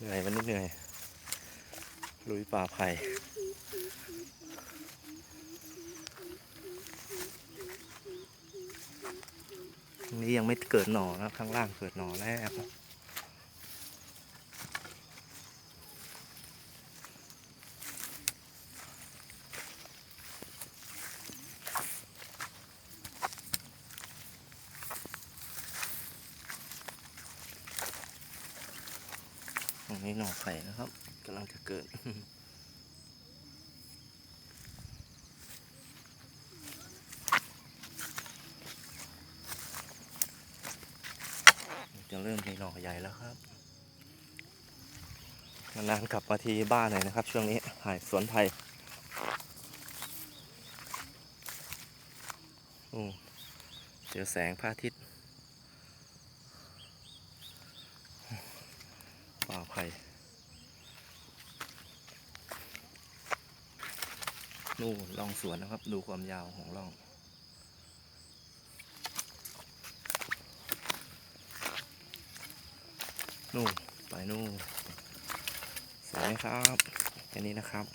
หนื่อยมันนี้เหนื่อยลุยป่าไผ่นี้ยังไม่เกิดหน่อนะครับข้างล่างเกิดหน่อแล้ว ตรงนี้หน่อไผ่นะครับกำลังจะเกิดจะเริ่มมีหน่อใหญ่แล้วครับนานๆกลับมาที่บ้านหน่อยนะครับ ช่วงนี้ถ่ายสวนไผ่โอ้เจอแสงพระอาทิตย์ ป่าไผ่นู่นล่องสวนนะครับ ดูความยาวของล่อง นู่นไปนู่นสวยไหมครับแค่นี้นะครับ